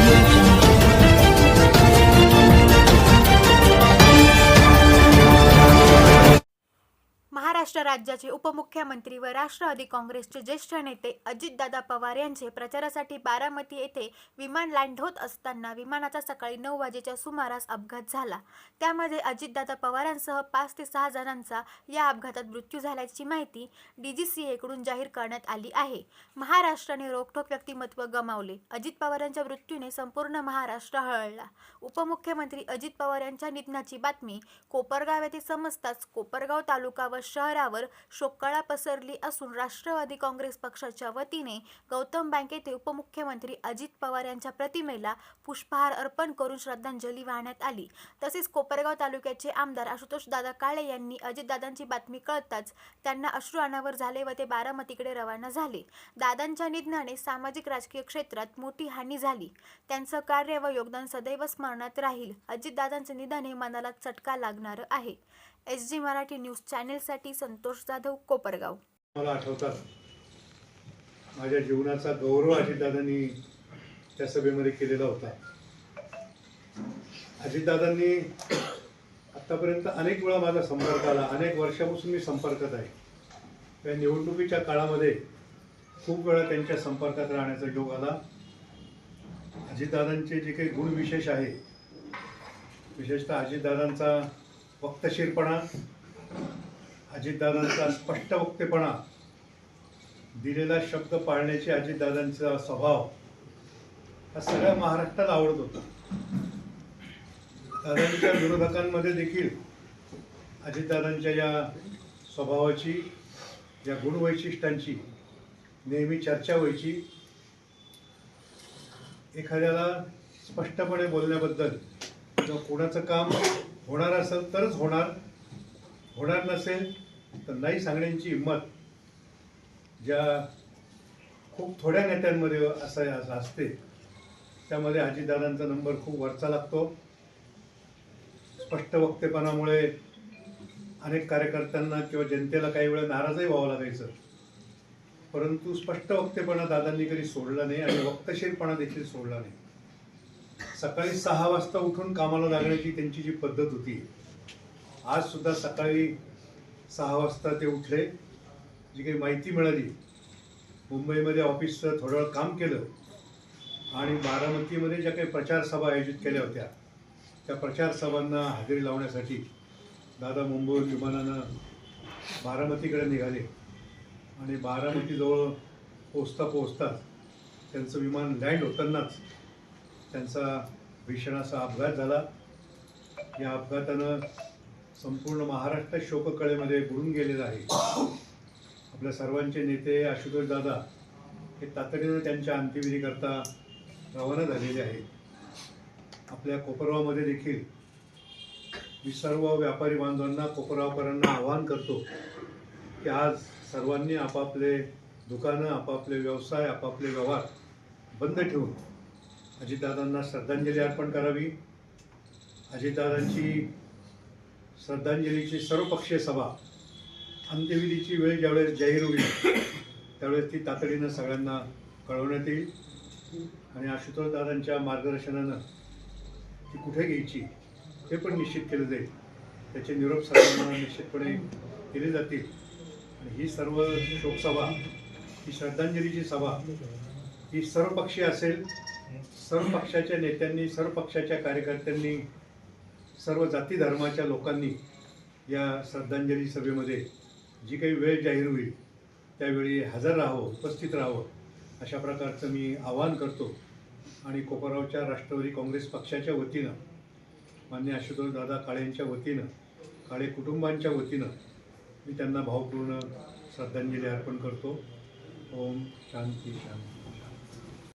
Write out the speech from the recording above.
Thank you. Maharashtra राज्याचे उपमुख्यमंत्री व राष्ट्रवादी काँग्रेसचे ज्येष्ठ नेते अजितदादा पवार यांचे प्रचारासाठी बारामती येथे विमान लँड होत असताना विमानाचा सकाळी नऊ वाजेच्या सुमारास अपघात झाला. त्यामध्ये अजितदादा पवारांसह पाच ते सहा जणांचा या अपघातात मृत्यू झाल्याची माहिती डी जी सीएकडून जाहीर करण्यात आली आहे. महाराष्ट्राने रोखठोक व्यक्तिमत्व गमावले. अजित पवारांच्या मृत्यूने संपूर्ण महाराष्ट्र हळळला. उपमुख्यमंत्री अजित पवार यांच्या निधनाची बातमी कोपरगाव येथे समजताच कोपरगाव तालुका व शहरावर शोककळा पसरली असून राष्ट्रवादी काँग्रेस पक्षाच्या वतीने गौतम बँक येथे उपमुख्यमंत्री अजित पवार यांच्या प्रतिमेला पुष्पहार अर्पण करून श्रद्धांजली वाहण्यात आली. तसेच कोपरगाव तालुक्याचे आमदार आशुतोष दादा काळे यांनी अजितदादांची बातमी कळताच त्यांना अश्रू अनावर झाले व ते बारामतीकडे रवाना झाले. दादांच्या निधनाने सामाजिक राजकीय क्षेत्रात मोठी हानी झाली. त्यांचं कार्य व योगदान सदैव स्मरणात राहील. अजितदादांचे निधन हे मनाला चटका लागणार आहे. एस जी मराठी न्यूज चॅनेलसाठी संतोष जाधव कोपरगाव. मला आठवतात. माझ्या जीवनाचा गौरव अजितदादांनी त्या सभेमध्ये केलेला होता. अजितदादांनी आतापर्यंत अनेक वेळा माझा संपर्क आला. अनेक वर्षापासून मी संपर्कात आहे. त्या निवडणुकीच्या काळामध्ये खूप वेळा त्यांच्या संपर्कात राहण्याचा योग आला. अजितदादांचे जे काही गुणविशेष आहे विशेषतः अजितदादांचा वक्तशीरपणा अजितदादांचा स्पष्ट वक्तेपणा दिलेला शब्द पाळण्याची अजितदादांचा स्वभाव हा सगळ्या महाराष्ट्राला आवडत होता. दादांच्या विरोधकांमध्ये देखील अजितदादांच्या या स्वभावाची या गुणवैशिष्ट्यांची नेहमी चर्चा व्हायची. एखाद्याला स्पष्टपणे बोलण्याबद्दल किंवा कोणाचं काम होणार असेल तरच होणार. होणार नसेल तर नाही सांगण्याची हिंमत ज्या खूप थोड्या नेत्यांमध्ये असं असं असते. त्यामध्ये अजितदादांचा नंबर खूप वरचा लागतो. स्पष्ट वक्तेपणामुळे अनेक कार्यकर्त्यांना किंवा जनतेला काही वेळा नाराजही व्हावं लागायचं. परंतु स्पष्ट वक्तेपणा दादांनी कधी सोडला नाही आणि वक्तशीरपणा देखील सोडला नाही. सकाळी सहा वाजता उठून कामाला लागण्याची त्यांची जी पद्धत होती आज सुद्धा सकाळी सहा वाजता ते उठले. जी काही माहिती मिळाली मुंबईमध्ये ऑफिसचं थोडं वेळ काम केलं आणि बारामतीमध्ये ज्या काही प्रचारसभा आयोजित केल्या होत्या त्या प्रचारसभांना हजेरी लावण्यासाठी दादा मुंबईहून विमानानं बारामतीकडे निघाले आणि बारामतीजवळ पोचता पोचताच त्यांचं विमान लँड होतानाच त्यांचा भीषण असा अपघात झाला. या अपघातानं संपूर्ण महाराष्ट्र शोककळेमध्ये बुडून गेलेला आहे. आपल्या सर्वांचे नेते आशुतोष दादा हे तातडीनं त्यांच्या अंत्यविधीकरता रवाना झालेले आहेत. आपल्या कोपरगावमध्ये देखील मी सर्व व्यापारी बांधवांना कोपरगावकरांना आवाहन करतो की आज सर्वांनी आपापले दुकानं आपापले व्यवसाय आपापले व्यवहार बंद ठेवून अजितदादांना श्रद्धांजली अर्पण करावी. अजितदादांची श्रद्धांजलीची सर्वपक्षीय सभा अंत्यविधीची वेळ ज्यावेळेस जाहीर होईल त्यावेळेस ती तातडीनं सगळ्यांना कळवण्यात येईल. आणि आशुतोषदादांच्या मार्गदर्शनानं ती कुठे घ्यायची ते पण निश्चित केलं जाईल. त्याचे निरोप सर्वांना निश्चितपणे केले जातील. आणि ही सर्व शोकसभा ही श्रद्धांजलीची सभा ही सर्वपक्षीय असेल सर्व पक्षाच्या नेत्यांनी सर्व पक्षाच्या कार्यकर्त्यांनी सर्व जाती धर्माच्या लोकांनी या श्रद्धांजली सभेमध्ये जी काही वेळ जाहीर होईल त्यावेळी हजर राहावं उपस्थित राहावं अशा प्रकारचं मी आवाहन करतो. आणि कोपरगावच्या राष्ट्रवादी काँग्रेस पक्षाच्या वतीनं मान्य आशुतोष दादा काळेंच्या वतीनं काळे कुटुंबांच्या वतीनं मी त्यांना भावपूर्ण श्रद्धांजली अर्पण करतो. ओम शांती शांती.